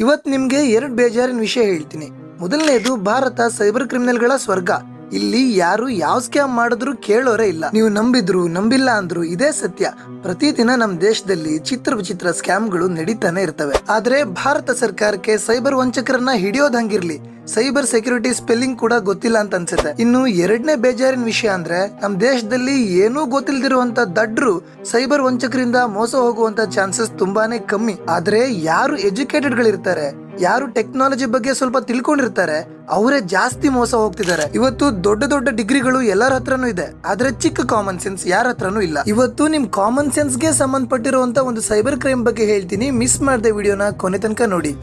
ಇವತ್ ನಿಮ್ಗೆ ಎರಡ್ ಬೇಜಾರಿನ ವಿಷಯ ಹೇಳ್ತೀನಿ. ಮೊದಲನೇದು ಭಾರತ ಸೈಬರ್ ಕ್ರಿಮಿನಲ್ಗಳ ಸ್ವರ್ಗ. ಇಲ್ಲಿ ಯಾರು ಯಾವ ಸ್ಕ್ಯಾಮ್ ಮಾಡಿದ್ರು ಕೇಳೋರೇ ಇಲ್ಲ. ನೀವು ನಂಬಿದ್ರು ನಂಬಿಲ್ಲ ಅಂದ್ರು ಇದೇ ಸತ್ಯ. ಪ್ರತಿದಿನ ನಮ್ ದೇಶದಲ್ಲಿ ಚಿತ್ರ ವಿಚಿತ್ರ ಸ್ಕ್ಯಾಮ್ಗಳು ನಡೀತಾನೆ ಇರ್ತವೆ. ಆದ್ರೆ ಭಾರತ ಸರ್ಕಾರಕ್ಕೆ ಸೈಬರ್ ವಂಚಕರನ್ನ ಹಿಡಿಯೋದ್ ಹಂಗಿರ್ಲಿ. ಸೈಬರ್ ಸೆಕ್ಯೂರಿಟಿ ಸ್ಪೆಲ್ಲಿಂಗ್ ಕೂಡ ಗೊತ್ತಿಲ್ಲ ಅಂತ ಅನ್ಸುತ್ತೆ. ಇನ್ನು ಎರಡನೇ ಬೇಜಾರಿನ ವಿಷಯ ಅಂದ್ರೆ, ನಮ್ ದೇಶದಲ್ಲಿ ಏನೂ ಗೊತ್ತಿಲ್ದಿರುವಂತ ದಡ್ರು ಸೈಬರ್ ವಂಚಕರಿಂದ ಮೋಸ ಹೋಗುವಂತ ಚಾನ್ಸಸ್ ತುಂಬಾನೇ ಕಮ್ಮಿ. ಆದ್ರೆ ಯಾರು ಎಜುಕೇಟೆಡ್ ಗಳಿರ್ತಾರೆ, ಯಾರು ಟೆಕ್ನಾಲಜಿ ಬಗ್ಗೆ ಸ್ವಲ್ಪ ತಿಳ್ಕೊಂಡಿರ್ತಾರೆ, ಅವರೇ ಜಾಸ್ತಿ ಮೋಸ ಹೋಗ್ತಿದ್ದಾರೆ. ಇವತ್ತು ದೊಡ್ಡ ದೊಡ್ಡ ಡಿಗ್ರಿಗಳು ಎಲ್ಲರ ಹತ್ರನೂ ಇದೆ, ಆದ್ರೆ ಚಿಕ್ಕ ಕಾಮನ್ ಸೆನ್ಸ್ ಯಾರ ಹತ್ರನೂ ಇಲ್ಲ. ಇವತ್ತು ನಿಮ್ ಕಾಮನ್ ಸೆನ್ಸ್ಗೆ ಸಂಬಂಧಪಟ್ಟಿರುವಂತ ಒಂದು ಸೈಬರ್ ಕ್ರೈಮ್ ಬಗ್ಗೆ ಹೇಳ್ತೀನಿ. ಮಿಸ್ ಮಾಡದೆ ವಿಡಿಯೋನ ಕೊನೆ ತನಕ ನೋಡಿ.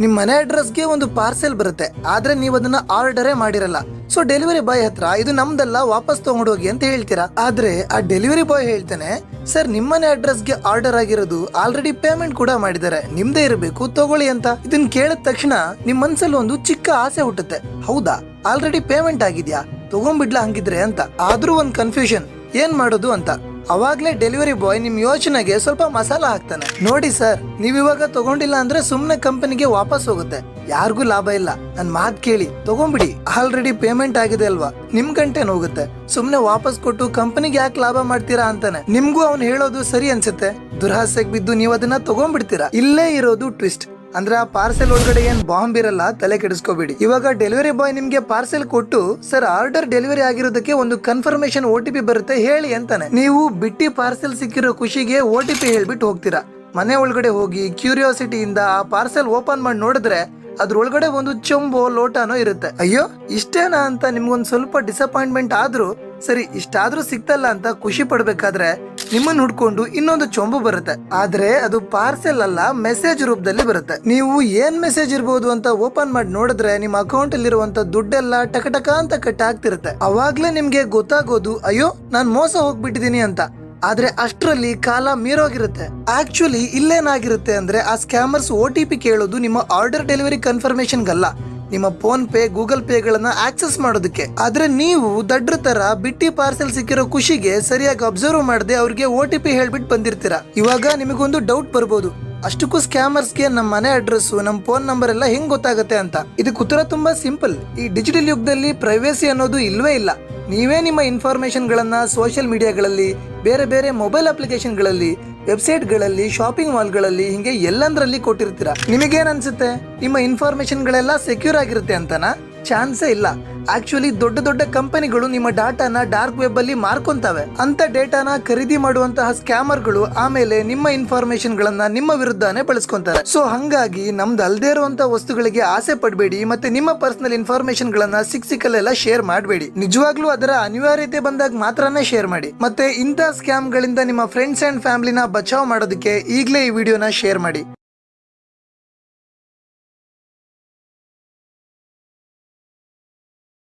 ನಿಮ್ ಮನೆ ಅಡ್ರೆಸ್ಗೆ ಒಂದು ಪಾರ್ಸೆಲ್ ಬರುತ್ತೆ. ಆದ್ರೆ ನೀವು ಅದನ್ನ ಆರ್ಡರೇ ಮಾಡಿರಲ್ಲ. ಸೊ ಡೆಲಿವರಿ ಬಾಯ್ ಹತ್ರ ಇದು ನಮ್ದಲ್ಲ, ವಾಪಸ್ ತಗೊಂಡೋಗಿ ಅಂತ ಹೇಳ್ತೀರಾ? ಆದ್ರೆ ಆ ಡೆಲಿವರಿ ಬಾಯ್ ಹೇಳ್ತಾನೆ, ಸರ್ ನಿಮ್ಮನೆ ಅಡ್ರೆಸ್ಗೆ ಆರ್ಡರ್ ಆಗಿರೋದು ಆಲ್ರೆಡಿ ಪೇಮೆಂಟ್ ಕೂಡ ಮಾಡಿದ್ದಾರೆ. ನಿಮ್ದೇ ಇರಬೇಕು, ತಗೊಳ್ಳಿ ಅಂತ. ಇದನ್ನ ಕೇಳಿದ ತಕ್ಷಣ ನಿಮ್ ಮನ್ಸಲ್ಲಿ ಒಂದು ಚಿಕ್ಕ ಆಸೆ ಹುಟ್ಟುತ್ತೆ. ಹೌದಾ? ಆಲ್ರೆಡಿ ಪೇಮೆಂಟ್ ಆಗಿದ್ಯಾ? ತಗೊಂಡ್ಬಿಡ್ಲಾ ಹಂಗಿದ್ರೆ? ಅಂತ. ಆದ್ರೂ ಒಂದ್ ಕನ್ಫ್ಯೂಷನ್ ಏನ್ ಮಾಡೋದು ಅಂತ. ಅವಾಗ್ಲೇ ಡೆಲಿವರಿ ಬಾಯ್ ನಿಮ್ ಯೋಚನೆಗೆ ಸ್ವಲ್ಪ ಮಸಾಲ ಹಾಕ್ತಾನೆ. ನೋಡಿ ಸರ್ ನೀವ್ ಇವಾಗ ತಗೊಂಡಿಲ್ಲ ಅಂದ್ರೆ ಸುಮ್ನೆ ಕಂಪನಿಗೆ ವಾಪಸ್ ಹೋಗುತ್ತೆ. ಯಾರಿಗೂ ಲಾಭ ಇಲ್ಲ. ನನ್ ಮಾತ್ ಕೇಳಿ, ತಗೊಂಬಿಡಿ. ಆಲ್ರೆಡಿ ಪೇಮೆಂಟ್ ಆಗಿದೆ ಅಲ್ವಾ? ನಿಮ್ ಗಂಟೆ ಹೋಗುತ್ತೆ. ಸುಮ್ನೆ ವಾಪಸ್ ಕೊಟ್ಟು ಕಂಪನಿಗೆ ಯಾಕೆ ಲಾಭ ಮಾಡ್ತೀರಾ ಅಂತಾನೆ. ನಿಮ್ಗೂ ಅವ್ನು ಹೇಳೋದು ಸರಿ ಅನ್ಸುತ್ತೆ. ದುರಾಸೆಗೆ ಬಿದ್ದು ನೀವು ಅದನ್ನ ತಗೊಂಡ್ಬಿಡ್ತೀರಾ ಇಲ್ಲೇ ಇರೋದು ಟ್ವಿಸ್ಟ್ ಅಂದ್ರೆ ಆ ಪಾರ್ಸೆಲ್ ಒಳಗಡೆ ಏನ್ ಬಾಂಬ್ ಇರಲ್ಲ, ತಲೆ ಕೆಡಿಸ್ಕೋಬೇಡಿ. ಇವಾಗ ಡೆಲಿವರಿ ಬಾಯ್ ನಿಮ್ಗೆ ಪಾರ್ಸೆಲ್ ಕೊಟ್ಟು ಸರ್ ಆರ್ಡರ್ ಡೆಲಿವರಿ ಆಗಿರೋದಕ್ಕೆ ಒಂದು ಕನ್ಫರ್ಮೇಶನ್ ಓ ಬರುತ್ತೆ, ಹೇಳಿ ಅಂತಾನೆ. ನೀವು ಬಿಟ್ಟಿ ಪಾರ್ಸೆಲ್ ಸಿಕ್ಕಿರೋ ಖುಷಿಗೆ ಓ ಟಿ ಪಿ ಹೇಳ್ಬಿಟ್ಟು ಹೋಗ್ತೀರಾ? ಮನೆ ಒಳಗಡೆ ಹೋಗಿ ಕ್ಯೂರಿಯಾಸಿಟಿಯಿಂದ ಆ ಪಾರ್ಸೆಲ್ ಓಪನ್ ಮಾಡಿ ನೋಡಿದ್ರೆ, ಅದ್ರೊಳಗಡೆ ಒಂದು ಚೊಂಬೋ ಲೋಟನೋ ಇರುತ್ತೆ. ಅಯ್ಯೋ, ಇಷ್ಟೇನಾ ಅಂತ ನಿಮ್ಗೊಂದು ಸ್ವಲ್ಪ ಡಿಸಪಾಯಿಂಟ್ಮೆಂಟ್ ಆದ್ರೂ ಸರಿ ಇಷ್ಟಾದ್ರೂ ಸಿಕ್ತಲ್ಲ ಅಂತ ಖುಷಿ ಪಡ್ಬೇಕಾದ್ರೆ ನಿಮ್ಮನ್ನ ಹುಡ್ಕೊಂಡು ಇನ್ನೊಂದು ಚೊಂಬು ಬರುತ್ತೆ. ಆದ್ರೆ ಅದು ಪಾರ್ಸೆಲ್ ಅಲ್ಲ ಮೆಸೇಜ್ ರೂಪದಲ್ಲಿ ಬರುತ್ತೆ. ನೀವು ಏನ್ ಮೆಸೇಜ್ ಇರ್ಬೋದು ಅಂತ ಓಪನ್ ಮಾಡಿ ನೋಡಿದ್ರೆ ನಿಮ್ಮ ಅಕೌಂಟ್ ಅಲ್ಲಿರುವಂತ ದುಡ್ಡೆಲ್ಲ ಟಕ ಅಂತ ಕಟ್ ಆಗ್ತಿರುತ್ತೆ. ಅವಾಗ್ಲೇ ನಿಮ್ಗೆ ಗೊತ್ತಾಗೋದು, ಅಯ್ಯೋ, ನಾನ್ ಮೋಸ ಹೋಗ್ಬಿಟ್ಟಿದೀನಿ ಅಂತ. ಆದ್ರೆ ಅಷ್ಟರಲ್ಲಿ ಕಾಲ ಮೀರೋಗಿರುತ್ತೆ. ಆಕ್ಚುಲಿ ಇಲ್ಲೇನಾಗಿರುತ್ತೆ ಅಂದ್ರೆ ಆ ಸ್ಕ್ಯಾಮರ್ಸ್ ಓ ಟಿ ಪಿ ಕೇಳೋದು ನಿಮ್ಮ ಆರ್ಡರ್ ಡೆಲಿವರಿ ಕನ್ಫರ್ಮೇಶನ್ಗಲ್ಲ ನಿಮ್ಮ ಫೋನ್ ಪೇ, ಗೂಗಲ್ ಪೇಗಳನ್ನ ಆಕ್ಸೆಸ್ ಮಾಡೋದಕ್ಕೆ. ಆದ್ರೆ ನೀವು ದಡ್ರ ತರ ಬಿಟ್ಟಿ ಪಾರ್ಸೆಲ್ ಸಿಕ್ಕಿರೋ ಖುಷಿಗೆ ಸರಿಯಾಗಿ ಅಬ್ಸರ್ವ್ ಮಾಡದೆ ಅವ್ರಿಗೆ ಓ ಟಿ ಪಿ ಹೇಳ್ಬಿಟ್ಟು ಬಂದಿರ್ತೀರಾ. ಇವಾಗ ನಿಮಗೊಂದು ಡೌಟ್ ಬರ್ಬೋದು. ಅಷ್ಟಕ್ಕೂ ಸ್ಕ್ಯಾಮರ್ಸ್ಗೆ ನಮ್ಮ ಮನೆ ಅಡ್ರೆಸ್ ನಮ್ಮ ಫೋನ್ ನಂಬರ್ ಎಲ್ಲ ಹೆಂಗ್ ಗೊತ್ತಾಗುತ್ತೆ ಅಂತ. ಇದಕ್ಕೆ ಉತ್ತರ ತುಂಬಾ ಸಿಂಪಲ್. ಈ ಡಿಜಿಟಲ್ ಯುಗದಲ್ಲಿ ಪ್ರೈವೇಸಿ ಅನ್ನೋದು ಇಲ್ವೇ ಇಲ್ಲ. ನೀವೇ ನಿಮ್ಮ ಇನ್ಫಾರ್ಮೇಶನ್ ಗಳನ್ನ ಸೋಷಿಯಲ್ ಮೀಡಿಯಾಗಳಲ್ಲಿ, ಬೇರೆ ಬೇರೆ ಮೊಬೈಲ್ ಅಪ್ಲಿಕೇಶನ್ಗಳಲ್ಲಿ ವೆಬ್ಸೈಟ್ಗಳಲ್ಲಿ, ಶಾಪಿಂಗ್ ಮಾಲ್ಗಳಲ್ಲಿ, ಹಿಂಗೆ ಎಲ್ಲಂದ್ರಲ್ಲಿ ಕೊಟ್ಟಿರ್ತೀರಾ. ನಿಮಗೇನ್ ಅನ್ಸುತ್ತೆ? ನಿಮ್ಮ ಇನ್ಫಾರ್ಮೇಶನ್ ಗಳೆಲ್ಲ ಸೆಕ್ಯೂರ್ ಆಗಿರುತ್ತೆ ಅಂತನಾ? ಚಾನ್ಸೇ ಇಲ್ಲ. ಆಕ್ಚುಲಿ ದೊಡ್ಡ ದೊಡ್ಡ ಕಂಪನಿಗಳು ನಿಮ್ಮ ಡಾಟಾನ ಡಾರ್ಕ್ ವೆಬ್ ಅಲ್ಲಿ ಮಾರ್ಕೊಂತವೆ. ಅಂತ ಡೇಟಾನ ಖರೀದಿ ಮಾಡುವಂತಹ ಸ್ಕ್ಯಾಮರ್ಗಳು ಆಮೇಲೆ ನಿಮ್ಮ ಇನ್ಫಾರ್ಮೇಶನ್ ಗಳನ್ನ ನಿಮ್ಮ ವಿರುದ್ಧನೇ ಬಳಸ್ಕೊಂತಾರೆ. ಸೊ ಹಂಗಾಗಿ ನಮ್ದು ಅಲ್ದೇ ಇರುವಂತ ವಸ್ತುಗಳಿಗೆ ಆಸೆ ಪಡಬೇಡಿ ಮತ್ತೆ ನಿಮ್ಮ ಪರ್ಸನಲ್ ಇನ್ಫಾರ್ಮೇಶನ್ ಗಳನ್ನ ಸಿಕ್ ಸಿಕ್ಕಲ್ಲೆಲ್ಲ ಶೇರ್ ಮಾಡಬೇಡಿ. ನಿಜವಾಗ್ಲೂ ಅದರ ಅನಿವಾರ್ಯತೆ ಬಂದಾಗ ಮಾತ್ರನೇ ಶೇರ್ ಮಾಡಿ. ಮತ್ತೆ ಇಂಥ ಸ್ಕ್ಯಾಮ್ ಗಳಿಂದ ನಿಮ್ಮ ಫ್ರೆಂಡ್ಸ್ ಅಂಡ್ ಫ್ಯಾಮಿಲಿನ ಬಚಾವ್ ಮಾಡೋದಕ್ಕೆ ಈಗಲೇ ಈ ವಿಡಿಯೋನ ಶೇರ್ ಮಾಡಿ.